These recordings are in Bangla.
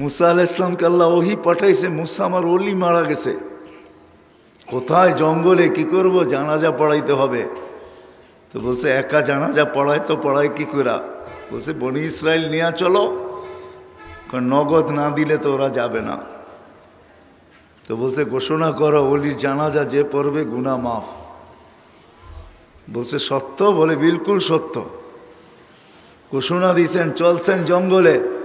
মুসা আল ইসলামকে আল্লাহ ওহি পাঠাইছে, মুসা আমার অলি মারা গেছে। কোথায় জঙ্গলে কি করব? জানাজা পড়াইতে হবে। তো বলছে, একা জানাজা পড়ায় তো পড়ায় কি করা বলছে, বনি ইসরায়েল নিয়ে চলো, কারণ নগদ না দিলে তো ওরা যাবে না। তো বলছে, ঘোষণা করো, অলির জানাজা যে পড়বে গুনা মাফ। বলছে, সত্য? বলে, বিলকুল সত্য। ঘোষণা দিয়েছেন চলছেন জঙ্গলে।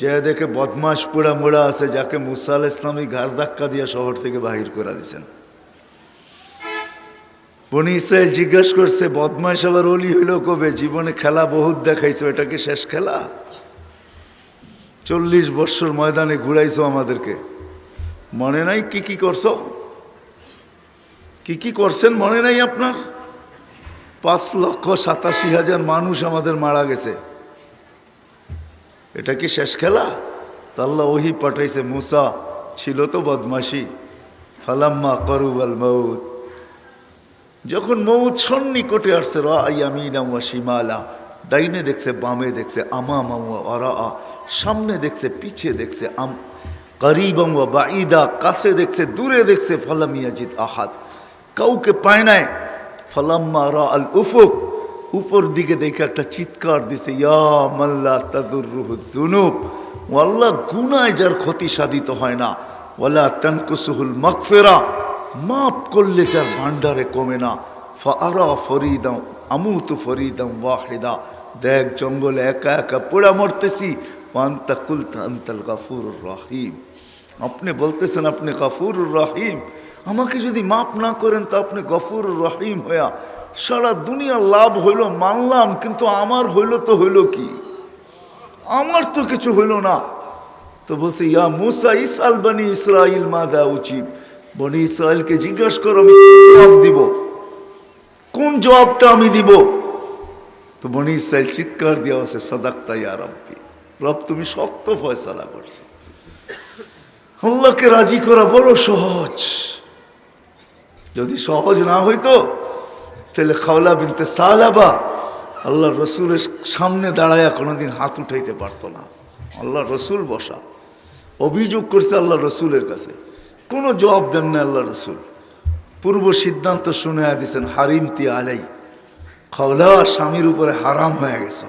যে দেখে বদমাস পোড়া মোড়া আছে, যাকে মুসা আল ইসলামী ঘাড় ধাক্কা দিয়ে শহর থেকে বাহির করে দিয়েছেন। বনি ইসরায়েল জিজ্ঞেস করছে বদমাস আবার অলি হইল কবে? জীবনে খেলা বহুত দেখাইছো, এটা কি শেষ খেলা? চল্লিশ বৎসর ময়দানে ঘুরাইছো আমাদেরকে। মনে নাই কি কি করছ? কি কি করছেন মনে নাই আপনার? পাঁচ লক্ষ সাতাশি হাজার মানুষ আমাদের মারা গেছে। এটা কি শেষ খেলা? তাল্লা ওহি পাঠাইছে, মুসা, ছিল তো বদমাসি ফালাম্মা করুবাল মৌত। যখন মৌ মৌত সন্নিকটে আসছে রাইয়ামিনা শিমালা। দাইনে দেখছে, বামে দেখছে আমা মামা অরা সামনে দেখছে, পিছে দেখছে, আম করিবম বা ইদা কাছে দেখছে, দূরে দেখছে ফালামিয়াজিদ আহাদ। কাউকে পায় নাই। ফালাম্মা রা আল উফুক। উপর দিকে দেখে একটা চিৎকার দিছে, ইয়া মাল্লা তাদুর জুনুব আল্লাহ গুনায় যার ক্ষতি সাধিত হয় না, ওয়ালা তানকুসুহুল মাগফিরা মাপ করলে যার ভান্ডারে কমে না ফারা ফরিদাম আমুতু ফরিদাম ওয়াহিদা, দেখ জঙ্গলে একা একা পোড়া মরতেছি ওয়ান্তা কুলতা আন্তাল গাফুর রাহিম। আপনি বলতেছেন আপনি গাফুর রাহিম, আমাকে যদি মাপ না করেন তো আপনি গফুর রহিম হইয়া সারা দুনিয়া লাভ হইল, মানলাম, কিন্তু আমার হইল তো হইল কি? আমার তো কিছু হইল না। তো বলছে, ইয়া মুসা ইসাল বনি ইসরাইল মা দা উচিত বনি ইসরায়েলকে জিজ্ঞাসা করো, আমি জবাব দিব? কোন জবাবটা আমি দিব? তো বনি ইসরায়েল চিৎকার দেওয়া আছে সদাক্তা ইয়া রব্বি, রব তুমি সত্য ফয়সালা করছ। আল্লাহকে রাজি করা বড় সহজ। যদি সহজ না হইতো তাহলে খাওলা বিনতে সালাবা। আল্লাহ রসুলের সামনে দাঁড়ায়া কোনোদিন হাত উঠাইতে পারতো না। আল্লাহ রসুল বসা। অভিযোগ করছে আল্লাহ রসুলের কাছে। কোনো জবাব দেন না আল্লাহ রসুল। পূর্ব সিদ্ধান্ত শুনে হারিম তি আলাই। খাওলা স্বামীর উপরে হারাম হয়ে গেছে।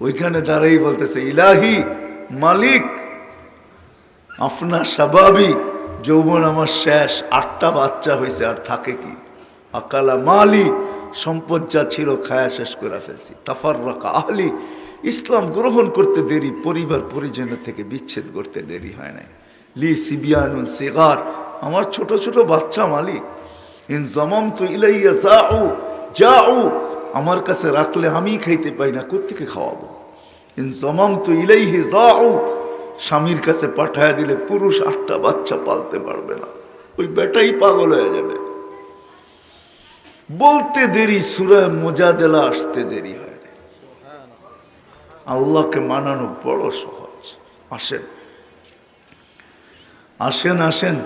ওইখানে দাঁড়াই বলতেছে, ইলাহি মালিক আপনার স্বাভাবিক যৌবন আমার শেষ, আটটা বাচ্চা হয়েছে আর থাকে কি? আকালা মালি, সম্পদ যা ছিল খায়া শেষ করে ফেলছি। তাফার রাখা আহলি, ইসলাম গ্রহণ করতে দেরি, পরিবার পরিজনের থেকে বিচ্ছেদ করতে দেরি হয় নাই। লি সিবিয়ানুল সেগার, আমার ছোট ছোট বাচ্চা মালিক। ইন জমাম তো ইলাইয়া যাও যাও আমার কাছে রাখলে আমি খাইতে পাই না কোথেকে খাওয়াবো? ইন জমাম তো ইলাইহি যাও স্বামীর কাছে পাঠায় দিলে পুরুষ আটটা বাচ্চা পালতে পারবে না। ওই বেটাই পাগল হয়ে যাবে। বলতে দেরি সুরায় মোজাদেলা আসতে দেরি হয় আল্লাহকে মানানো বড় সহজ। আসেন। আসেন আসেন।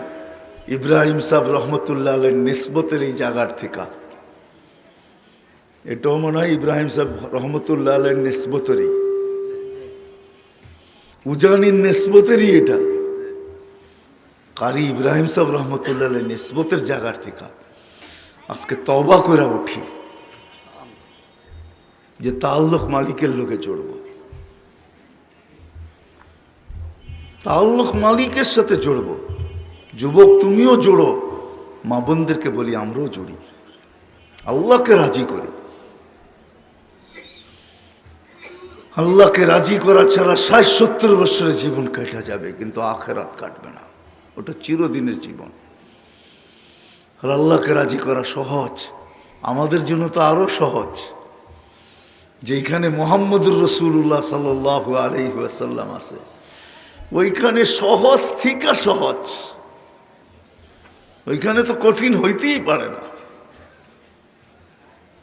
ইব্রাহিম সাহ রহমতুল্লাহ আলের নিসবতের এই জায়গার থেকে। এটাও মনে হয় ইব্রাহিম সাহেব রহমতুল্লাহ আলের নিসবতেরই। উজানির নেসবতেরই এটা। কারি ইব্রাহিম সাহেব রহমতুল্লাহ আলের নিসবতের জায়গার থেকে। আজকে তবা করে উঠি। যে তাল্লুক মালিকের লোকে জড়ব। তাল্লুক মালিকের সাথে জড়ব। যুবক তুমিও জোড়ো। মা বোনদেরকে বলি, আমরাও জড়ি। আল্লাহকে রাজি করি। আল্লাহকে রাজি করা ছাড়া ষাট সত্তর বছরের জীবন কেটে যাবে, কিন্তু আখেরাত কাটবে না। ওটা চিরদিনের জীবন। আর আল্লাহকে রাজি করা সহজ। আমাদের জন্য তো আরও সহজ। যেখানে মোহাম্মদুর রসুল্লাহ সাল আলহিহাসাল্লাম আছে, ওইখানে সহজ থিকা সহজ। ওইখানে তো কঠিন হইতেই পারে না।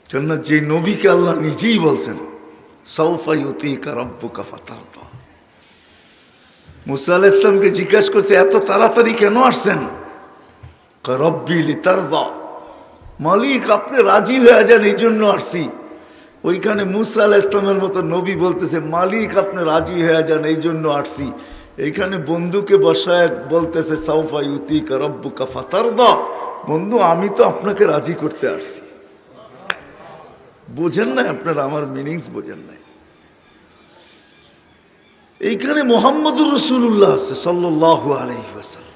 কেন যে নবীকে আল্লাহ নিজেই বলছেন সৌফাইতিকা রব্বুকা ফাতারদা। মুসা আলাহ ইসলামকে জিজ্ঞাসা করছে, এত তাড়াতাড়ি কেন আসছেন? রব্বি লিতারদা। মালিক, আপনি রাজি হয়ে যান, এই জন্য আসছি। ওইখানে মুসা আলাহ ইসলামের মতো নবী বলতেছে, মালিক, আপনি রাজি হয়ে যান, এই জন্য আসছি। এইখানে বন্ধুকে বসায় বলতেছে, সাউফা ইউতি রব্বুকা ফাতার বন্ধু, আমি তো আপনাকে রাজি করতে আসছি। বোঝেন না আপনারা, আমার মিনিংস বোঝেন নাই। এইখানে মোহাম্মদুর রসুল্লাহ আছে সাল্লাহ আলহিহাসাল্লাম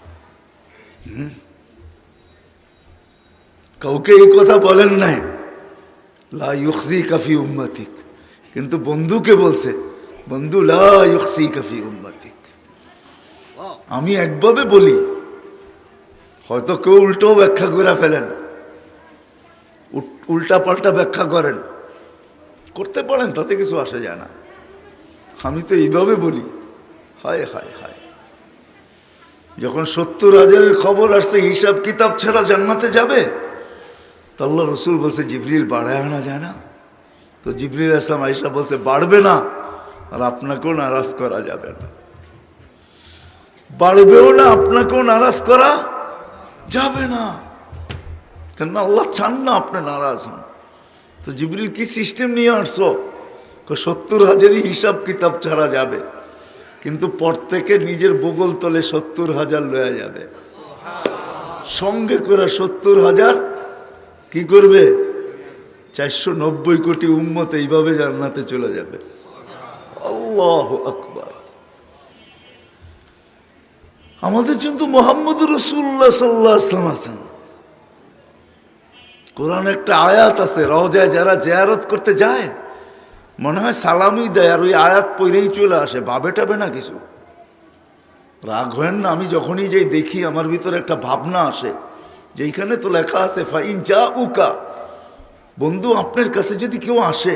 কাউকে এই কথা বলেন নাই। লা ইউকসি কাফি উম্মাতিক। কিন্তু বন্ধুকে বলছে, বন্ধু, লা ইউকসি কাফি উম্মাতিক। আমি একভাবে বলি, হয়তো কেউ উল্টো ব্যাখ্যা করে ফেলেন উল্টা পাল্টা ব্যাখ্যা করেন। করতে পারেন, তাতে কিছু আসে যায় না। আমি তো এইভাবে বলি, হায় হায় হায়। যখন সত্তর হাজারের খবর আসছে হিসাব কিতাব ছাড়া জান্নাতে যাবে? তো আল্লাহ রসুল বলছে, জিবরিল বাড়ায় আনা যায় না। তো জিবরিল আসলাম আইসা বলছে, বাড়বে না, আর আপনাকেও নারাজ করা যাবে না। বাড়বেও না, আপনাকেও নারাজ করা যাবে না। কেন আল্লাহ চান না আপনি নারাজ হন। তো জিবরিল কি সিস্টেম নিয়ে আসছো? সত্তর হাজারই হিসাব কিতাব ছাড়া যাবে, কিন্তু পর থেকে নিজের বগল তলে সত্তর হাজার লয়া যাবে। সঙ্গে করে সত্তর হাজার কি করবে? চারশো নব্বই কোটি উম্মত এইভাবে জান্নাতে চলে যাবে। আল্লাহ আমাদের কিন্তু মোহাম্মদ রসুল্লাহ সাল্লাহ আছেন। কোরআন একটা আয়াত আছে, রওজায় যারা জেয়ারত করতে যায়, মনে হয় সালামি দেয় আর ওই আয়াত পইরেই চলে আসে, ভাবে টাবে না কিছু। রাগ হয় না, আমি যখনই যাই দেখি, আমার ভিতরে একটা ভাবনা আসে। যে এইখানে তো লেখা আছে, ফাইন যা উকা বন্ধু, আপনার কাছে যদি কেউ আসে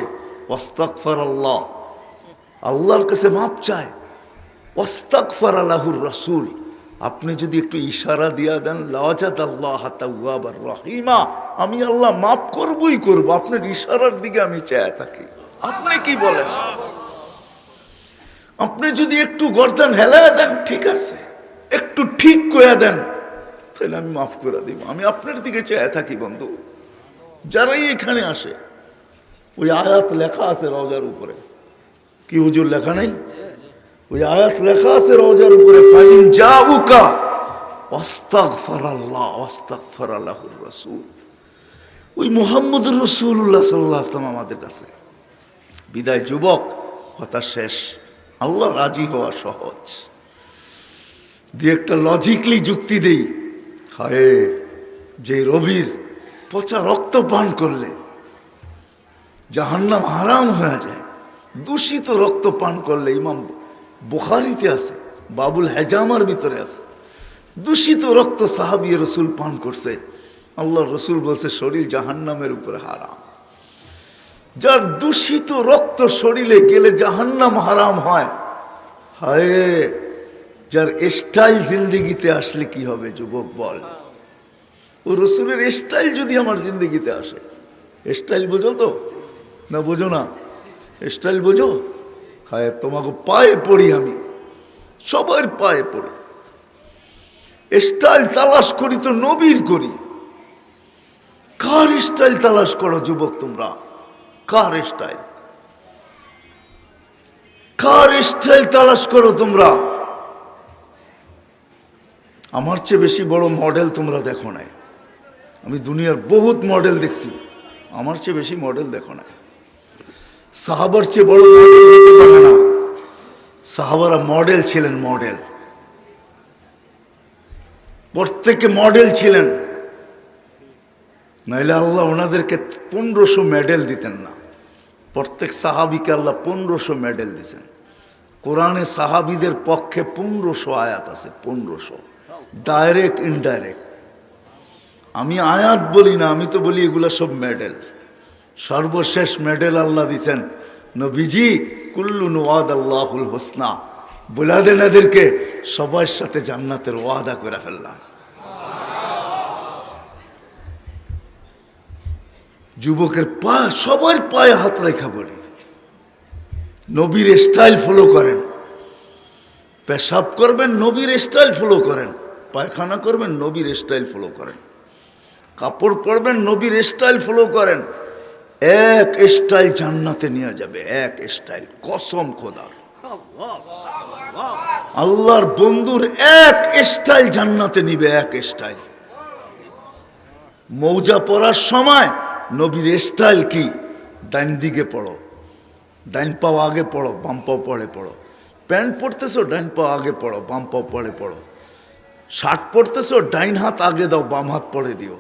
ওস্তাকফার আল্লাহ আল্লাহর কাছে মাপ চায় ওস্তাকফার আল্লাহুর রসুল। আপনি যদি একটু ইশারা দিয়া দেন লাজাদ আল্লাহ তাওয়াবার রহিমা। আমি আল্লাহ মাফ করবই করব, আপনার ইশারার দিকে আমি চেয়ে থাকি। আপনি কি বলেন? আপনি যদি একটু গর্দান হেলায় দেন, ঠিক আছে। একটু ঠিক করে দেন তাহলে আমি মাফ করে দিব। আমি আপনার দিকে চেয়ে থাকি, বন্ধু। যারাই এখানে আসে, ওই আয়াত লেখা আছে রওজার উপরে। কি হুজুর লেখা নেই? ওই আয়াত লেখা আছে রওজার উপরে। ফাইন যা উকা ওই মুহাম্মদুর রাসূলুল্লাহ সাল্লাল্লাহু আলাইহি ওয়াসাল্লাম আমাদের কাছে। বিদায়, যুবক, কথা শেষ। আল্লাহ রাজি হওয়া সহজ। দিয়ে একটা লজিকলি যুক্তি দেই। হায়, যে রবির পচা রক্ত পান করলে জাহান্নাম হারাম হয়ে যায়। দূষিত রক্ত পান করলে ইমাম বুখারিতে আছে, বাবুল হেজামার ভিতরে আছে। দূষিত রক্ত সাহাবি রসুল পান করছে। আল্লাহ রসুল বলছে, শরীর জাহান্নামের উপরে হারাম। যার দূষিত রক্ত শরীরে গেলে জাহান্নাম হারাম হয়, হায় যার স্টাইল জিন্দিগিতে আসলে কি হবে, যুবক বল। ও রসুলের স্টাইল যদি আমার জিন্দগিতে আসে, স্টাইল বোঝো তো? না বোঝো না? স্টাইল বোঝো? হায়, তোমাকে পায়ে পড়ি আমি। সবার পায়ে পড়ি। স্টাইল তালাশ করি তো নবীর করি। কার স্টাইল তালাশ করো যুবক তোমরা? কার স্টাইল? কার স্টাইল তালাশ করো তোমরা? আমার চেয়ে বেশি বড় মডেল তোমরা দেখো নাই। আমি দুনিয়ার বহুত মডেল দেখছি। আমার চেয়ে বেশি মডেল দেখো না সাহাবার চেয়ে বড় মডেল না। সাহাবারা মডেল ছিলেন মডেল প্রত্যেকে মডেল ছিলেন। নাইলে আল্লাহ ওনাদেরকে পনেরোশো মেডেল দিতেন না। প্রত্যেক সাহাবিকে আল্লাহ পনেরোশো মেডেল দিতেন কোরআনে সাহাবিদের পক্ষে পনেরোশো আয়াত আছে, পনেরোশো। ডাইরেক্ট ইনডাইরেক্ট আমি আয়াত বলি না, আমি তো বলি এগুলো সব মেডেল সর্বশেষ মেডেল আল্লাহ দিছেন। নবীজি কুল্লু ওয়াদ আল্লাহুল হোসনা। বলে দেন এদেরকে, সবার সাথে জান্নাতের ওয়াদা করে ফেললাম। যুবকের পা, সবার পায়ে হাত রেখা বলি। নবীর স্টাইল ফলো করেন। পেশাব করবেন, নবীর স্টাইল ফলো করেন। পায়খানা করবেন, নবীর স্টাইল ফলো করেন। কাপড় পরবেন, নবীর স্টাইল ফলো করেন। এক স্টাইল জান্নাতে নিয়ে যাবে, এক স্টাইল কসম খোদার আল্লাহর বন্ধুর এক স্টাইল জান্নাতে নিবে, এক স্টাইল মৌজা পরার সময় নবীর স্টাইল কি? ডাইন দিকে পড়ো। ডাইন পাও আগে পড়ো, বাম পাও পড়ে পড়ো। প্যান্ট পরতেছো ডাইন পাও আগে পড়ো, বাম পাও পড়ে পড়ো। শার্ট পরতেছো, ডাইন হাত আগে দাও, বাম হাত পরে দিও।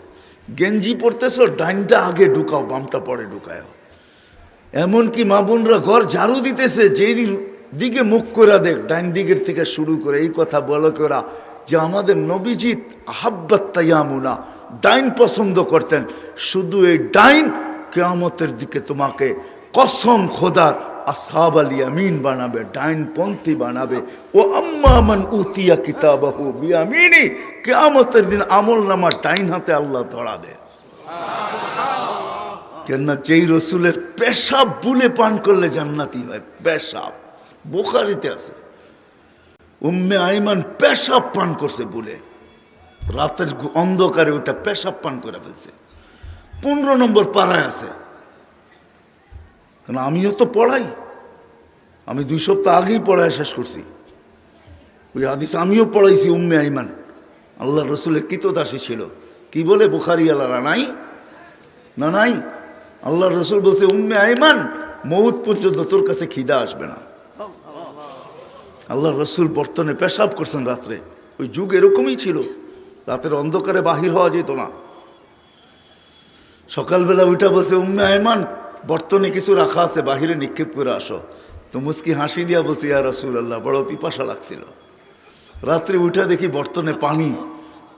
গেঞ্জি পরতেছো, ডাইনটা আগে ঢুকাও, বামটা পরে ঢুকাও এমনকি মা বোনরা ঘর ঝাড়ু দিতেছে, যেই দিকে মুখ করে দেখ, ডাইন দিকের থেকে শুরু করে এই কথা বলো করা যে আমাদের নবীজিৎ আহাব্বাত ডাইন পছন্দ করতেন। শুধু এই ডাইন কেয়ামতের দিকে তোমাকে কসম খোদার আসহাব আল ইয়ামিন বানাবে, ডাইন পন্থী বানাবে। ও আম্মা মান উতিয়া কিতাবাহু বিয়ামিনি, কেয়ামতের দিন আমল নামা ডাইন হাতে আল্লাহ ধরাবে। কেননা যেই রসুলের পেশাব বুলে পান করলে জান্নাতি হয়, পেশাব। বোখারিতে আছে। উম্মে আইমান পেশাব পান করছে বুলে। রাতের অন্ধকারে ওটা পেশাব পান করে ফেলছে। পনেরো নম্বর পাড়ায় আছে। কারণ আমিও তো পড়াই। আমি দুই সপ্তাহ আগেই পড়ায় শেষ করছি। ওই হাদিস আমিও পড়াইছি উম্মে আইমান। আল্লাহ রসুলের কিতদাসী ছিল। কি বলে বুখারি আল্লাহরা নাই? না, নাই? আল্লাহ রসুল বলছে, উম্মে আইমান, মৌত পর্যন্ত তোর কাছে খিদা আসবে না। আল্লাহ রসুল বর্তনে পেশাব করছেন রাত্রে। ওই যুগ এরকমই ছিল। রাতের অন্ধকারে বাহির হওয়া যেত না। সকালবেলা উঠা বলছে, উম্মে আয়মান বর্তনে কিছু রাখা আছে, বাহিরে নিক্ষেপ করে আসো। তো মুস্কি হাসি দিয়া বলছি, ইয়া রসুল আল্লাহ বড় পিপাসা লাগছিল। রাত্রে উঠা দেখি বর্তনে পানি,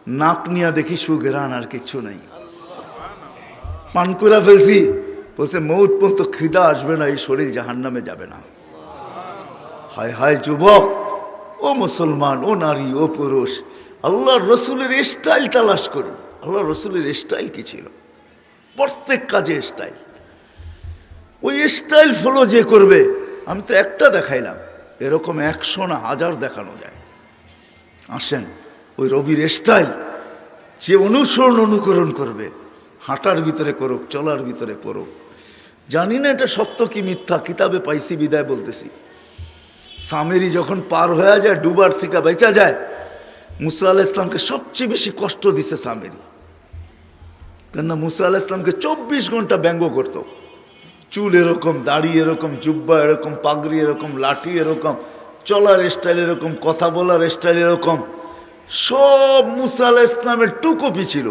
নাক নিয়া দেখি সুগেরান আর কিচ্ছু নাই। পান করে ফেলছি। বলছে, মৌত পর্যন্ত খিদা আসবে না, এই শরীর জাহান নামে যাবে না। হায় হায় যুবক, ও মুসলমান, ও নারী, ও পুরুষ আল্লাহ রসুলের স্টাইল তালাশ করি। আল্লাহ রসুলের স্টাইল কি ছিল? প্রত্যেক কাজে স্টাইল ওই স্টাইল ফলো যে করবে, আমি তো একটা দেখাইলাম, এরকম একশো না হাজার দেখানো যায়। আসেন, ওই রবির স্টাইল যে অনুসরণ অনুকরণ করবে, হাঁটার ভিতরে করুক, চলার ভিতরে করুক জানি না এটা সত্য কি মিথ্যা, কিতাবে পাইছি, বিদায় বলতেছি। সামেরি যখন পার হয়ে যায় ডুবার থেকে বেচা যায়, মুসা আল ইসলামকে সবচেয়ে বেশি কষ্ট দিছে সামেরি কেননা মুসা আল ইসলামকে চব্বিশ ঘণ্টা ব্যঙ্গ করতো। চুল এরকম, দাড়ি এরকম, জুব্বা এরকম, পাগড়ি এরকম, লাঠি এরকম, চলার স্টাইল এরকম, কথা বলার স্টাইল এরকম, সব মুসা আল ইসলামের টুকপি ছিল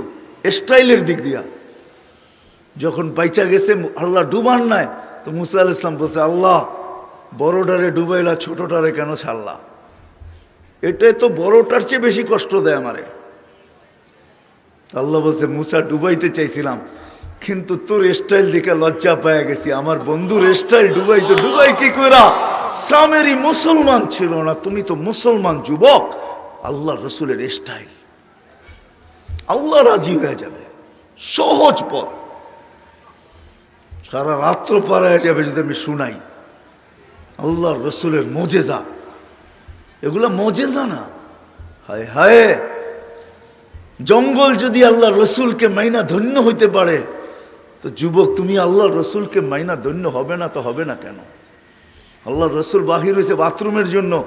স্টাইলের দিক দিয়া। যখন বাইচা গেছে, আল্লাহ ডুবান নাই, তো মুসা আল ইসলাম বলছে, আল্লাহ, বড়টারে ডুবাইলা, ছোটটারে কেন ছাড়লা? এটাই তো বড়টার চেয়ে বেশি কষ্ট দেয় আমারে। আল্লাহ বলছে, মুসা, ডুবাইতে চাইছিলাম কিন্তু তোর স্টাইল দেখে লজ্জা পাওয়া গেছি। আমার বন্ধুর স্টাইল ডুবাই তো ডুবাই কি করা সামেরই মুসলমান ছিল না, তুমি তো মুসলমান যুবক। আল্লাহ রসুলের স্টাইল আল্লাহ রাজি হয়ে যাবে। সহজ পথ। সারা রাত্র পার হয়ে যাবে যদি আমি শুনাই। আল্লাহ রসুলের মজেজা। এগুলো মজেজা না। হায় হায়। জঙ্গল যদি আল্লাহ রসুলকে মাইনা ধন্য হইতে পারে তো যুবক, তুমি আল্লাহ রসুলকে মাইনা ধন্য হবে না তো হবে না কেন? আল্লাহ রসুল বাহির হয়েছে বাথরুমের জন্য,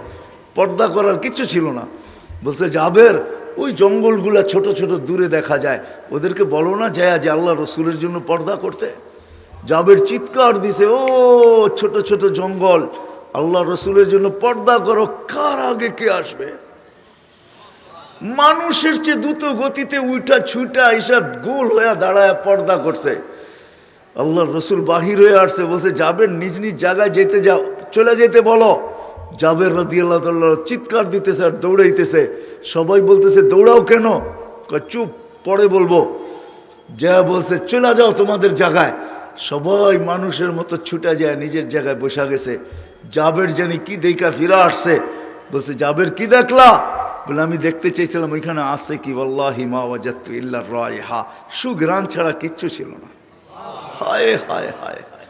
পর্দা করার কিছু ছিল না। বলছে যাবের ওই জঙ্গলগুলা ছোট ছোট দূরে দেখা যায়। ওদেরকে বলো না যায় যে আল্লাহ রসুলের জন্য পর্দা করতে? জাবের চিৎকার দিছে, ও, ছোট ছোট জঙ্গল, আল্লাহ রসুলের জন্য পর্দা করো, কার আগে কে আসবে? মানুষের চেয়ে দ্রুত গতিতে উঠা ছুটা এসব গোল হয়ে দাঁড়ায় পর্দা করছে। আল্লাহ রসুল বাহির হয়ে আসছে, বলছে, যাবেন নিজ নিজ জায়গায় যেতে যাও, চলে যেতে বলো। জাবের রাদি আল্লাহ তাল্লাহ চিৎকার দিতেছে আর দৌড়াইতেছে। সবাই বলতেছে, দৌড়াও কেন? চুপ, পরে বলব। যা বলছে, চলে যাও তোমাদের জায়গায়। সবাই মানুষের মতো ছুটা যায়, নিজের জায়গায় বসা গেছে। জাবের জানি কি দেখা ফিরা আসছে। বলছে, জাবের কি দেখলা? বলে, আমি দেখতে চাইছিলাম ওইখানে আছে কি? বল্লাহি মা ওয়াজাত্তু ইল্লা রায় হা সুগ্রান ছাড়া কিচ্ছু ছিল না। হায় হায় হায় হায়।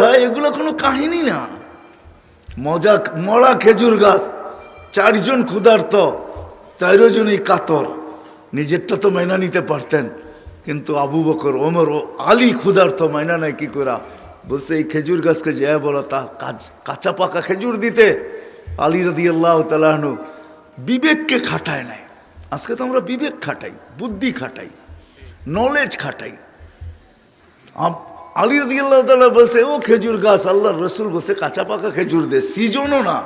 হায় এগুলো কোনো কাহিনী না। মজা মরা খেজুর গাছ, চারজন ক্ষুধার্ত চারজনই কাতর। নিজেরটা তো মাইনা নিতে পারতেন, কিন্তু আবু বকর, ওমর ও আলী ক্ষুধার্ত, মাইনা নাই কি করা বলছে, এই খেজুর গাছকে যে বলো তা কাঁচা পাকা খেজুর দিতে? আলী রদি আল্লাহ তালাহনু বিবেককে খাটায় নাই। আজকে তো আমরা বিবেক খাটাই, বুদ্ধি খাটাই। নলেজ খাটাই আলী রদি আল্লাহ তালা বলছে ও খেজুর গাছ, আল্লাহ রসুল বলছে কাঁচা পাকা খেজুর দে, সিজনও না।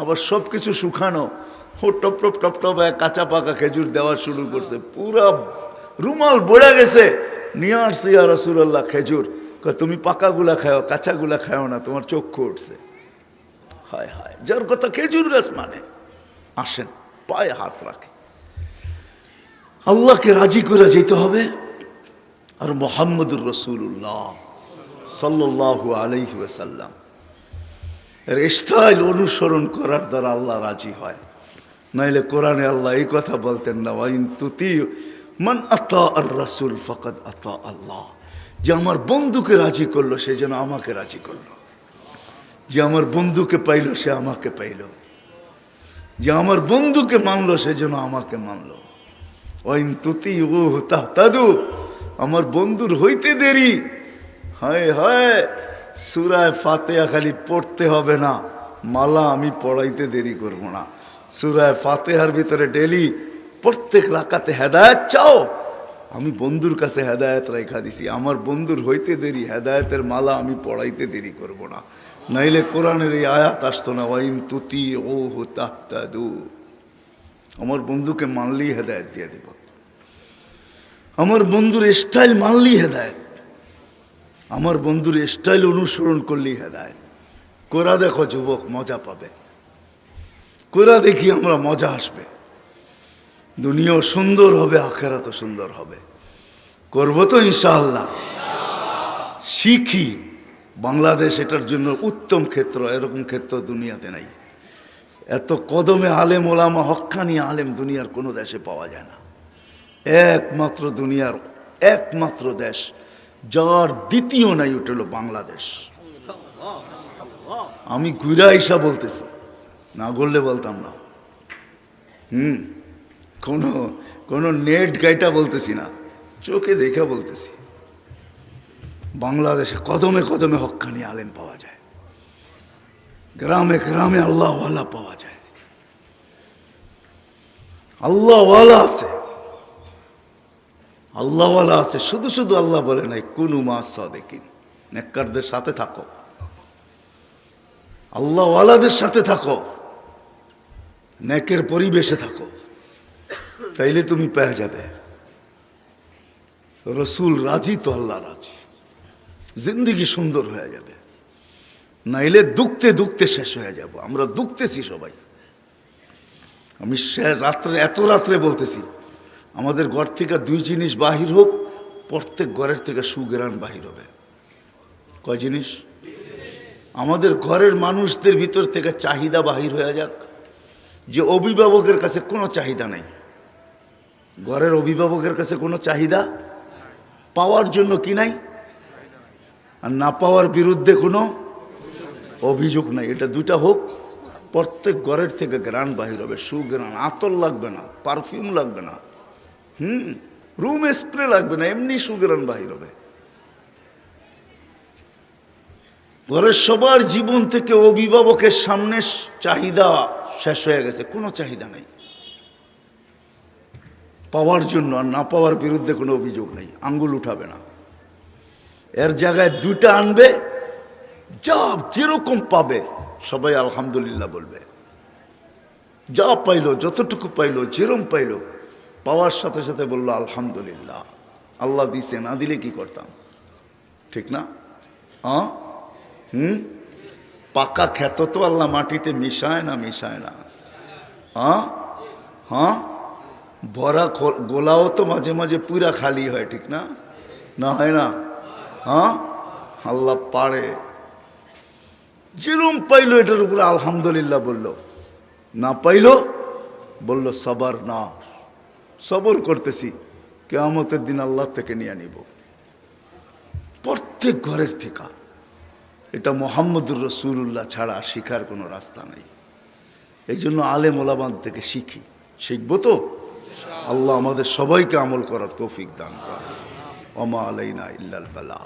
আবার সব কিছু শুকানো। ও টপ টপ টপ টপ কাঁচা পাকা খেজুর দেওয়া শুরু করছে। পুরা রুমাল বড়ে গেছে। নিয়ে আসছে, ইয়া রসুল্লাহ খেজুর। তুমি পাকাগুলা খাও কাঁচাগুলা খাও না, তোমার চক্ষু উঠছে। হায় হায়, যার কথা খেজুর গাছ মানে আসেন, পায়ে হাত রাখে। আল্লাহকে রাজি করে যেতে হবে। আর মোহাম্মদুর রসুল্লাহ সাল্লাহ আলাইহি ওয়াসাল্লাম। এর স্টাইল অনুসরণ করার দ্বারা আল্লাহ রাজি হয়। নাইলে কোরআনে আল্লাহ এই কথা বলতেন না, ওয়াইন তুতি মান আতা আর রাসুল ফকত আতা আল্লাহ। যে আমার বন্ধুকে রাজি করল, সে যেন আমাকে রাজি করল। যে আমার বন্ধুকে পাইলো, সে আমাকে পাইলো। যে আমার বন্ধুকে মানলো, সে যেন আমাকে মানলো। তুতি ও আমার বন্ধুর হইতে দেরি। হায় হায়, সুরায় ফাতেহা খালি পড়তে হবে না। মালা আমি পড়াইতে দেরি করব না। সুরায় ফাতেহার ভিতরে ডেলি প্রত্যেক রাকাতে হেদায়ত চাও। আমি বন্ধুর কাছে হেদায়ত রেখা দিছি। আমার বন্ধুর হইতে দেরি, হেদায়তের মালা আমি পড়াইতে দেরি করব না। নাইলে কোরআনের এই আয়াত আসতো না, ওয়াইন তুতি ও তাহতাদু আমার বন্ধুকে মানলেই হেদায়ত দিয়ে দেব। আমার বন্ধুর স্টাইল মানলেই হেদায়ত। আমার বন্ধুর স্টাইল অনুসরণ করলেই হেদায়ত। কোরা দেখো যুবক মজা পাবে। কোরা দেখি আমরা মজা আসবে। দুনিয়াও সুন্দর হবে আখেরা তো সুন্দর হবে। করব তো ইনশাআল্লাহ। শিখি। বাংলাদেশ এটার জন্য উত্তম ক্ষেত্র, এরকম ক্ষেত্র দুনিয়াতে নাই। এত কদমে আলেম ওলামা হক্কানি আলেম দুনিয়ার কোনো দেশে পাওয়া যায় না। একমাত্র দুনিয়ার একমাত্র দেশ, যার দ্বিতীয় নাই, ওটা হলো বাংলাদেশ। আমি ঘুরা ইসা বলতেছি, না বললে বলতাম না। হুম, কোনো কোনো নেট গাইটা বলতেছি না, চোখে দেখে বলতেছি। বাংলাদেশে কদমে কদমে হক্কানি আলেম পাওয়া যায়। গ্রামে গ্রামে আল্লাহওয়ালা পাওয়া যায়। আল্লাহওয়ালা আছে। আল্লাহওয়ালা আছে। শুধু শুধু আল্লাহ বলে নাই, কোন মা সদেকিন। নেককারদের সাথে থাকো। আল্লাহওয়ালাদের সাথে থাকো। নেকের পরিবেশে থাকো। তাইলে তুমি পেয়ে যাবে। রসুল রাজি তো আল্লাহ রাজি। জিন্দগি সুন্দর হয়ে যাবে। নাইলে দুঃখতে দুঃখতে শেষ হয়ে যাব। আমরা দুঃখতেছি সবাই। আমি রাত্রে, এত রাত্রে বলতেছি, আমাদের ঘর থেকে দুই জিনিস বাহির হোক, প্রত্যেক ঘরের থেকে সুগেরান বাহির হবে। কয় জিনিস? আমাদের ঘরের মানুষদের ভিতর থেকে চাহিদা বাহির হয়ে যাক। যে অভিভাবকের কাছে কোনো চাহিদা নাই। ঘরের অভিভাবকের কাছে কোনো চাহিদা পাওয়ার জন্য কি নাই? আর না পাওয়ার বিরুদ্ধে কোনো অভিযোগ নাই, এটা দুটা হোক। প্রত্যেক ঘরের থেকে গ্রান বাহির হবে সুগ্রান আতর লাগবে না পারফিউম লাগবে না, হুম রুম স্প্রে লাগবে না, এমনি সুগ্রান বাহির হবে। ঘরের সবার জীবন থেকে অভিভাবকের সামনে চাহিদা শেষ হয়ে গেছে, কোনো চাহিদা নাই। পাওয়ার জন্য আর না পাওয়ার বিরুদ্ধে কোনো অভিযোগ নেই, আঙ্গুল উঠাবে না। এর জায়গায় দুইটা আনবে যা যেরকম পাবে, সবাই আলহামদুলিল্লাহ বলবে। যা পাইলো, যতটুকু পাইলো, যেরম পাইলো, পাওয়ার সাথে সাথে বলল, আলহামদুলিল্লাহ। আল্লাহ দিছে, না দিলে কি করতাম? ঠিক না? হুম? পাকা ক্ষেত তো আল্লাহ মাটিতে মিশায় না মিশায় না। হ্যাঁ হ্যাঁ ভরা গোলাও তো মাঝে মাঝে পুরা খালি হয়, ঠিক না? না হয় না? হ্যাঁ আল্লাহ পারে। যেরম পাইলো এটার উপরে আলহামদুলিল্লাহ বলল। না পাইলো, বলল, সবার না। সবর করতেছি, কেয়ামতের দিন আল্লাহ থেকে নিয়ে নিব। প্রত্যেক ঘরের থেকে। এটা মোহাম্মদুর রসুল্লাহ ছাড়া শিখার কোনো রাস্তা নাই। এই জন্য আলেম ওলাবাদ থেকে শিখি। শিখব তো? আল্লাহ আমাদের সবাইকে আমল করার তৌফিক দান করে ওমা আলাইনা ইল্লাল বালা।